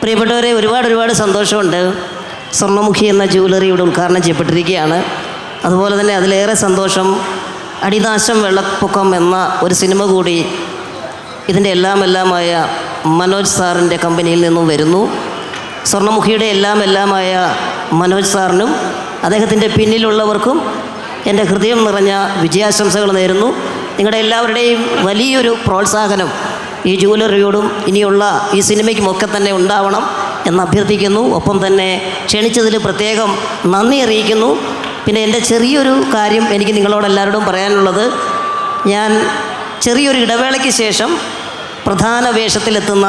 പ്രിയപ്പെട്ടവരെ ഒരുപാട് ഒരുപാട് സന്തോഷമുണ്ട്. സ്വർണമുഖി എന്ന ജ്വല്ലറി ഇവിടെ ഉദ്ഘാടനം ചെയ്യപ്പെട്ടിരിക്കുകയാണ്. അതുപോലെ തന്നെ അതിലേറെ സന്തോഷം അടിനാശം വെള്ളപ്പൊക്കം എന്ന ഒരു സിനിമ കൂടി ഇതിന്റെ എല്ലാം എല്ലാമായ മനോജ് സാറിന്റെ കമ്പനിയിൽ നിന്നും വരുന്നു. സ്വർണമുഖിയുടെ എല്ലാം എല്ലാമായ മനോജ് സാറിനും അദ്ദേഹത്തിന്റെ പിന്നിലുള്ളവർക്കും എന്റെ ഹൃദയം നിറഞ്ഞ വിജയാശംസകൾ നേരുന്നു. നിങ്ങളുടെ എല്ലാവരുടെയും വലിയൊരു പ്രോത്സാഹനം ഈ ജൂവലറിയോടും ഇനിയുള്ള ഈ സിനിമയ്ക്കുമൊക്കെ തന്നെ ഉണ്ടാവണം എന്ന് അഭ്യർത്ഥിക്കുന്നു. ഒപ്പം തന്നെ ക്ഷണിച്ചതിൽ പ്രത്യേകം നന്ദി അറിയിക്കുന്നു. പിന്നെ എന്റെ ചെറിയൊരു കാര്യം എനിക്ക് നിങ്ങളോട് എല്ലാവരോടും പറയാനുള്ളത്. ഞാൻ ചെറിയൊരു ഇടവേളയ്ക്ക് ശേഷം പ്രധാന വേഷത്തിലെത്തുന്ന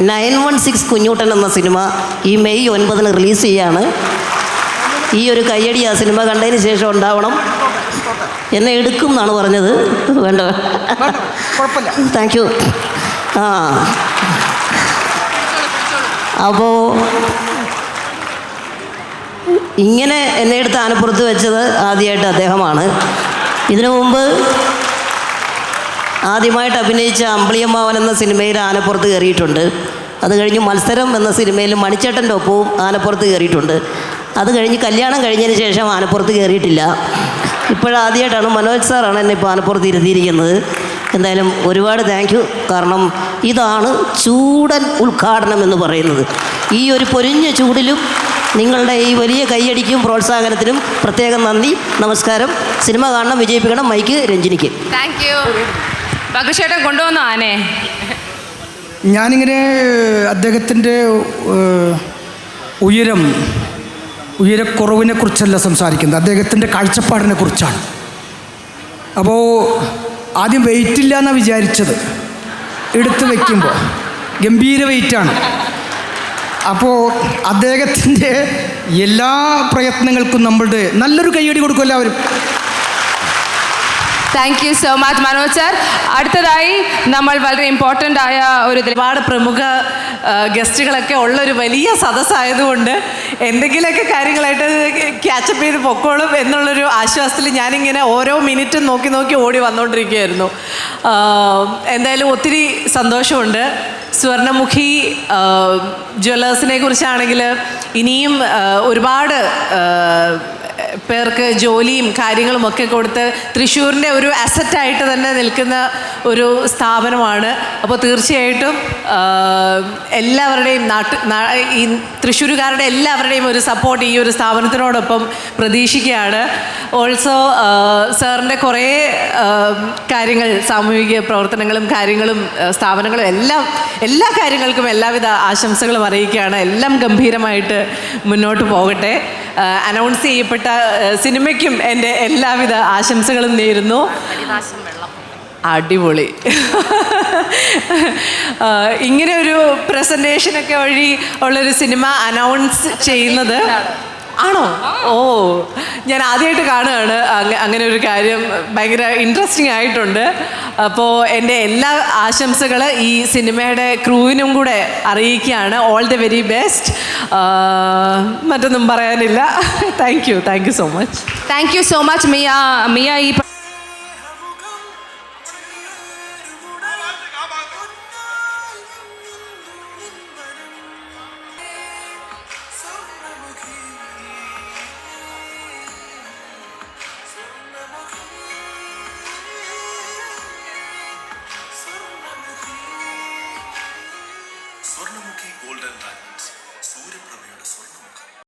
നയൻ വൺ സിക്സ് കുഞ്ഞൂട്ടൻ എന്ന സിനിമ ഈ മെയ് ഒൻപതിന് റിലീസ് ചെയ്യാണ്. ഈ ഒരു കയ്യടി ആ സിനിമ കണ്ടതിന് ശേഷം ഉണ്ടാവണം. എന്നെ എടുക്കും എന്നാണ് പറഞ്ഞത്. വേണ്ട. കുഴപ്പമില്ല. താങ്ക് യു അപ്പോൾ ഇങ്ങനെ എന്നെ എടുത്ത് ആനപ്പുറത്ത് വെച്ചത് ആദ്യമായിട്ട് അദ്ദേഹമാണ്. ഇതിനു മുമ്പ് ആദ്യമായിട്ട് അഭിനയിച്ച അമ്പിളിയമ്മാവൻ എന്ന സിനിമയിൽ ആനപ്പുറത്ത് കയറിയിട്ടുണ്ട്. അത് കഴിഞ്ഞ് മത്സരം എന്ന സിനിമയിൽ മണിച്ചേട്ടന്റെ ഒപ്പവും ആനപ്പുറത്ത് കയറിയിട്ടുണ്ട്. അത് കഴിഞ്ഞ് കല്യാണം കഴിഞ്ഞതിന് ശേഷം ആനപ്പുറത്ത് കയറിയിട്ടില്ല. ഇപ്പോഴാദ്യമായിട്ടാണ് മനോജ് സാറാണ് എന്നെ ഇപ്പോൾ ആനപ്പുറത്ത് ഇരുത്തിയിരിക്കുന്നത്. എന്തായാലും ഒരുപാട് താങ്ക് യു കാരണം ഇതാണ് ചൂടൻ ഉദ്ഘാടനം എന്ന് പറയുന്നത്. ഈ ഒരു പൊരിഞ്ഞ ചൂടിലും നിങ്ങളുടെ ഈ വലിയ കൈയടിക്കും പ്രോത്സാഹനത്തിനും പ്രത്യേകം നന്ദി നമസ്കാരം. സിനിമ കാണണം വിജയിപ്പിക്കണം മൈക്ക് രഞ്ജിനിക്ക്. താങ്ക് യു ബഗുശേട്ടൻ കൊണ്ടുവന്നു ആനെ? ഞാനിങ്ങനെ അദ്ദേഹത്തിന്റെ ഉയരം ഉയരക്കുറവിനെ കുറിച്ചല്ല സംസാരിക്കുന്നത്. അദ്ദേഹത്തിന്റെ കാഴ്ചപ്പാടിനെ കുറിച്ചാണ് അപ്പോൾ ആദ്യം വെയിറ്റ് ഇല്ല എന്നാണ് വിചാരിച്ചത്. എടുത്ത് വയ്ക്കുമ്പോൾ ഗംഭീര വെയിറ്റാണ് അപ്പോൾ അദ്ദേഹത്തിന്റെ എല്ലാ പ്രയത്നങ്ങൾക്കും നമ്മളുടെ നല്ലൊരു കൈയടി കൊടുക്കും എല്ലാവരും. Thank you so much Manoj sir അടുത്തതായി നമ്മൾ വളരെ ഇമ്പോർട്ടന്റ് ആയ ഒരു ഒരുപാട് പ്രമുഖ ഗസ്റ്റുകളൊക്കെ ഉള്ള ഒരു വലിയ സദസ്സായതുകൊണ്ട് എന്തെങ്കിലുമൊക്കെ കാര്യങ്ങളായിട്ട് ക്യാച്ചപ്പ് ചെയ്ത് പൊക്കോളും എന്നുള്ളൊരു ആശ്വാസത്തിൽ ഞാനിങ്ങനെ ഓരോ മിനിറ്റും നോക്കി നോക്കി ഓടി വന്നുകൊണ്ടിരിക്കുകയായിരുന്നു എന്തായാലും ഒത്തിരി സന്തോഷമുണ്ട്. സ്വർണമുഖി ജ്വല്ലേഴ്സിനെ കുറിച്ചാണെങ്കിൽ ഇനിയും ഒരുപാട് പേർക്ക് ജോലിയും കാര്യങ്ങളും ഒക്കെ കൊടുത്ത് തൃശ്ശൂരിന്റെ ഒരു അസറ്റായിട്ട് തന്നെ നിൽക്കുന്ന ഒരു സ്ഥാപനമാണ്. അപ്പോൾ തീർച്ചയായിട്ടും എല്ലാവരുടെയും നാട്ട് ഈ തൃശ്ശൂരുകാരുടെ എല്ലാവരുടെയും ഒരു സപ്പോർട്ട് ഈ ഒരു സ്ഥാപനത്തിനോടൊപ്പം പ്രതീക്ഷിക്കുകയാണ്. ഓൾസോ സാറിന്റെ കുറേ കാര്യങ്ങൾ സാമൂഹിക പ്രവർത്തനങ്ങളും കാര്യങ്ങളും സ്ഥാപനങ്ങളും എല്ലാം എല്ലാ കാര്യങ്ങൾക്കും എല്ലാവിധ ആശംസകളും അറിയിക്കുകയാണ്. എല്ലാം ഗംഭീരമായിട്ട് മുന്നോട്ട് പോകട്ടെ. അനൗൺസ് ചെയ്യപ്പെട്ട സിനിമയ്ക്കും എന്റെ എല്ലാവിധ ആശംസകളും നേരുന്നു. അടിപൊളി. ഇങ്ങനെ ഒരു പ്രസന്റേഷനൊക്കെ വഴി ഉള്ളൊരു സിനിമ അനൗൺസ് ചെയ്യുന്നത് ആണോ? ഓ ഞാൻ ആദ്യമായിട്ട് കാണുകയാണ്. അങ്ങനെ ഒരു കാര്യം ഭയങ്കര ഇൻട്രസ്റ്റിംഗ് ആയിട്ടുണ്ട്. അപ്പോൾ എന്റെ എല്ലാ ആശംസകൾ ഈ സിനിമയുടെ ക്രൂവിനും കൂടെ അറിയിക്കുകയാണ്. ഓൾ ദി വെരി ബെസ്റ്റ് മറ്റൊന്നും പറയാനില്ല. Thank you thank you so much thank you so much Miya മിയ ഈ